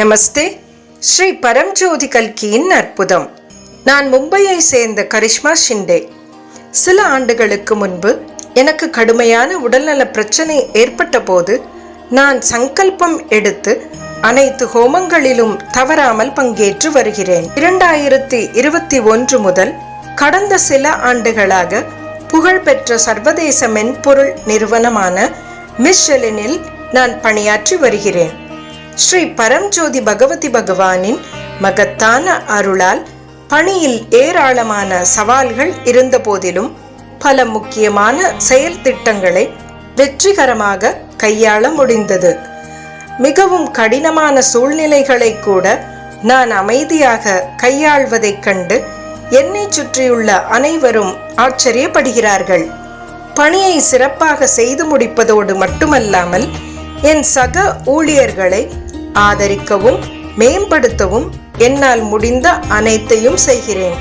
நமஸ்தே. ஸ்ரீ பரம்ஜோதி கல்கியின் அற்புதம். நான் மும்பையை சேர்ந்த கரிஷ்மா ஷிண்டே. சில ஆண்டுகளுக்கு முன்பு எனக்கு கடுமையான உடல்நல பிரச்சனை ஏற்பட்ட போது நான் சங்கல்பம் எடுத்து அனைத்து ஹோமங்களிலும் தவறாமல் பங்கேற்று வருகிறேன். இரண்டாயிரத்தி இருபத்தி ஒன்று முதல் கடந்த சில ஆண்டுகளாக புகழ்பெற்ற சர்வதேச மென்பொருள் நிறுவனமான மிஷலினில் நான் பணியாற்றி வருகிறேன். ஸ்ரீ பரம்ஜோதி பகவதி பகவானின் மகத்தான அருளால் பணியில் ஏராளமான சவால்கள் இருந்த போதிலும் பல முக்கியமான செயல் திட்டங்களை வெற்றிகரமாக கையாள முடிந்தது. மிகவும் கடினமான சூழ்நிலைகளை கூட நான் அமைதியாக கையாள்வதைக் கண்டு என்னை சுற்றியுள்ள அனைவரும் ஆச்சரியப்படுகிறார்கள். பணியை சிறப்பாக செய்து முடிப்பதோடு மட்டுமல்லாமல் என் சக ஊழியர்களை ஆதரிக்கவும் மேம்படுத்தவும் என்னால் முடிந்த அனைத்தையும் செய்கிறேன்.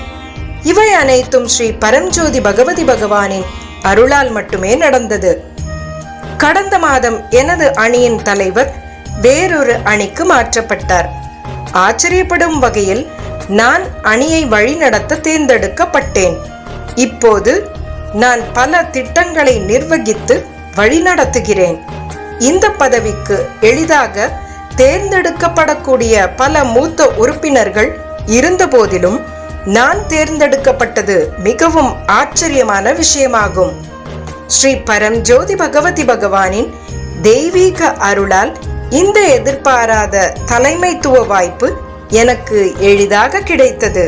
இவை அனைத்தும் ஸ்ரீ பரம்ஜோதி பகவதி பகவானின் அருளால் மட்டுமே நடந்தது. கடந்த மாதம் எனது அணியின் தலைவர் வேறொரு அணிக்கு மாற்றப்பட்டார். ஆச்சரியப்படும் வகையில் நான் அணியை வழிநடத்த தேர்ந்தெடுக்கப்பட்டேன். இப்போது நான் பல திட்டங்களை நிர்வகித்து வழிநடத்துகிறேன். இந்த பதவிக்கு எளிதாக தேர்ந்தெடுக்கப்படக்கூடிய பல மூத்த உறுப்பினர்கள் இருந்தபோதிலும் நான் தேர்ந்தெடுக்கப்பட்டது மிகவும் ஆச்சரியமான விஷயமாகும். ஸ்ரீ பரம்ஜோதி பகவதி பகவானின் தெய்வீக அருளால் இந்த எதிர்பாராத தலைமைத்துவ வாய்ப்பு எனக்கு எளிதாக கிடைத்தது.